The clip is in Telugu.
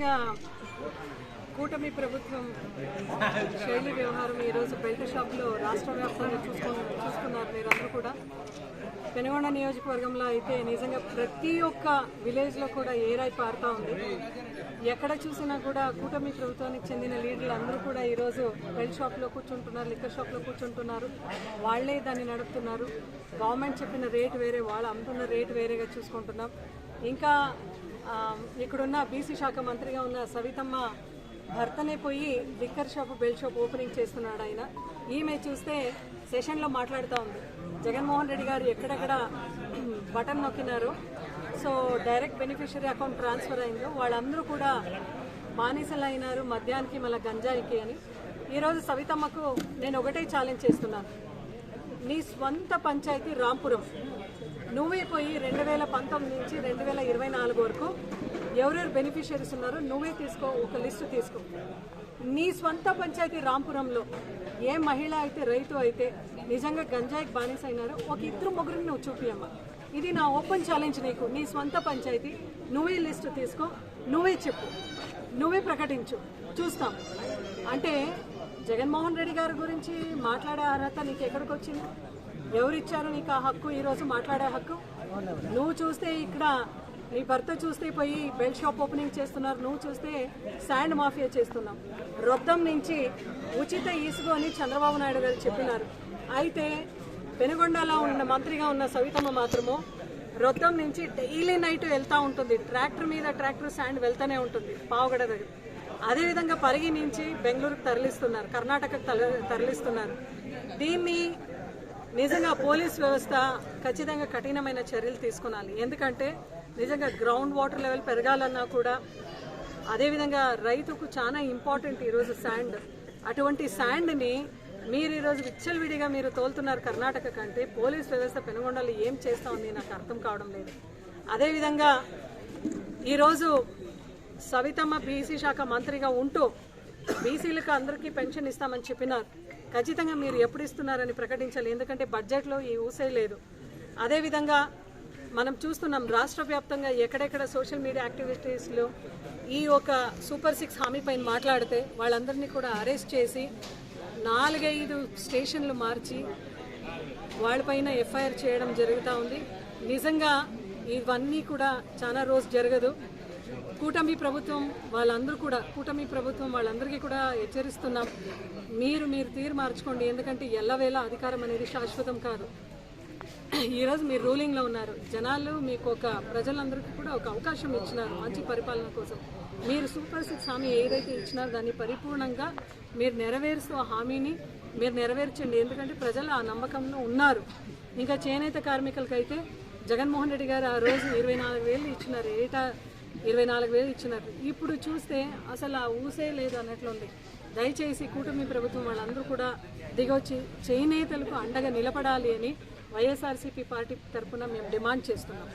ముఖ్యంగా కూటమి ప్రభుత్వం శైలి వ్యవహారం ఈరోజు బెల్ట్ షాప్లో రాష్ట్ర వ్యాప్తంగా చూసుకు చూసుకున్నారు మీరందరూ కూడా. పెనుగొండ నియోజకవర్గంలో అయితే నిజంగా ప్రతి ఒక్క విలేజ్లో కూడా ఏరాయి పారుతూ ఉంది. ఎక్కడ చూసినా కూడా కూటమి ప్రభుత్వానికి చెందిన లీడర్లు అందరూ కూడా ఈరోజు బెల్ట్ షాప్లో కూర్చుంటున్నారు లిక్కర్ షాప్లో కూర్చుంటున్నారు. వాళ్ళే దాన్ని నడుపుతున్నారు. గవర్నమెంట్ చెప్పిన రేట్ వేరే వాళ్ళు అమ్ముతున్న రేట్ వేరేగా చూసుకుంటున్నాం. ఇంకా ఇక్కడున్న బీసీ శాఖ మంత్రిగా ఉన్న సవితమ్మ భర్తనే పోయి liquor shop belt shop opening చేస్తున్నాడు ఆయన. ఈమె చూస్తే సెషన్లో మాట్లాడుతూ ఉంది. జగన్మోహన్ రెడ్డి గారు ఎక్కడెక్కడ button నొక్కినారు so direct beneficiary account transfer అయిందో వాళ్ళందరూ కూడా బానిసలు అయినారు మద్యానికి మళ్ళీ గంజాయికి అని. ఈరోజు సవితమ్మకు నేను ఒకటే ఛాలెంజ్ చేస్తున్నాను. నీ స్వంత పంచాయతీ రాంపురం. నువ్వే పోయి రెండు వేల పంతొమ్మిది నుంచి రెండు వేల ఇరవై నాలుగు వరకు ఎవరెవరు బెనిఫిషియరీస్ ఉన్నారో నువ్వే తీసుకో ఒక లిస్టు తీసుకో. నీ స్వంత పంచాయతీ రాంపురంలో ఏ మహిళ అయితే రైతు అయితే నిజంగా గంజాయికి బానిస అయినారో ఒక ఇద్దరు ముగ్గురిని నువ్వు చూపియమ్మా ఇది నా ఓపెన్ ఛాలెంజ్ నీకు. నీ స్వంత పంచాయతీ నువ్వే లిస్టు తీసుకో నువ్వే చెప్పు నువ్వే ప్రకటించు. చూస్తాం. అంటే జగన్మోహన్ రెడ్డి గారి గురించి మాట్లాడే అర్హత నీకు ఎక్కడికి వచ్చింది? ఎవరిచ్చారు నీకు ఆ హక్కు? ఈరోజు మాట్లాడే హక్కు? నువ్వు చూస్తే ఇక్కడ నీ భర్త చూస్తే పోయి బెల్ట్ షాప్ ఓపెనింగ్ చేస్తున్నారు. నువ్వు చూస్తే శాండ్ మాఫియా చేస్తున్నాం. రొద్దం నుంచి ఉచిత ఇసుగు అని చంద్రబాబు నాయుడు గారు చెప్పినారు. అయితే పెనుగొండలో ఉన్న మంత్రిగా ఉన్న సవితమ్మ మాత్రము రొద్దం నుంచి డైలీ నైట్ వెళ్తూ ఉంటుంది. ట్రాక్టర్ మీద ట్రాక్టర్ శాండ్ వెళ్తూనే ఉంటుంది. పావుగడ దగ్గర. అదేవిధంగా పరిగి నుంచి బెంగళూరుకు తరలిస్తున్నారు కర్ణాటకకు తరలి- తరలిస్తున్నారు. దీన్ని నిజంగా పోలీస్ వ్యవస్థ ఖచ్చితంగా కఠినమైన చర్యలు తీసుకోవాలి ఎందుకంటే నిజంగా గ్రౌండ్ వాటర్ లెవెల్ పెరగాలన్నా కూడా అదేవిధంగా రైతుకు చాలా ఇంపార్టెంట్ ఈరోజు శాండ్. అటువంటి శాండ్ని మీరు ఈరోజు విచ్చలవిడిగా మీరు తోలుతున్నారు కర్ణాటక కంటే పోలీస్ వ్యవస్థ పెనుగొండలు ఏం చేస్తా ఉంది నాకు అర్థం కావడం లేదు. అదేవిధంగా ఈరోజు సవితమ్మ బీసీ శాఖ మంత్రిగా ఉంటూ బీసీలకు అందరికీ పెన్షన్ ఇస్తామని చెప్పినారు. ఖచ్చితంగా మీరు ఎప్పుడు ఇస్తున్నారని ప్రకటించాలి ఎందుకంటే బడ్జెట్లో ఈ ఊసే లేదు. అదేవిధంగా మనం చూస్తున్నాం రాష్ట్ర వ్యాప్తంగా ఎక్కడెక్కడ సోషల్ మీడియా యాక్టివిటీస్లో ఈ ఒక సూపర్ సిక్స్ హామీ పైన మాట్లాడితే వాళ్ళందరినీ కూడా అరెస్ట్ చేసి నాలుగైదు స్టేషన్లు మార్చి వాళ్ళపైన ఎఫ్ఐఆర్ చేయడం జరుగుతూ ఉంది. నిజంగా ఇవన్నీ కూడా చాలా రోజు జరగదు. కూటమి ప్రభుత్వం వాళ్ళందరూ కూడా కూటమి ప్రభుత్వం వాళ్ళందరికీ కూడా హెచ్చరిస్తున్నాం. మీరు మీరు తీరు మార్చుకోండి. ఎందుకంటే ఎల్లవేళ అధికారం అనేది శాశ్వతం కాదు. ఈరోజు మీరు రూలింగ్లో ఉన్నారు. జనాలు మీకు ఒక ప్రజలందరికీ కూడా ఒక అవకాశం ఇచ్చినారు మంచి పరిపాలన కోసం. మీరు సూపర్ సిక్స్ హామీ ఏదైతే ఇచ్చినారో దాన్ని పరిపూర్ణంగా మీరు నెరవేరుస్తూ ఆ హామీని మీరు నెరవేర్చండి. ఎందుకంటే ప్రజలు ఆ నమ్మకంలో ఉన్నారు. ఇంకా చేనేత కార్మికులకైతే జగన్మోహన్ రెడ్డి గారు ఆ రోజు ఇరవై నాలుగు వేలు ఇచ్చినారు. ఏటా ఇరవై నాలుగు వేలు ఇచ్చినారు. ఇప్పుడు చూస్తే అసలు ఆ ఊసే లేదు అన్నట్లుంది. దయచేసి కూటమి ప్రభుత్వం వాళ్ళందరూ కూడా దిగొచ్చి చేనేతలకు అండగా నిలబడాలి అని వైఎస్ఆర్సీపీ పార్టీ తరఫున మేము డిమాండ్ చేస్తున్నాం.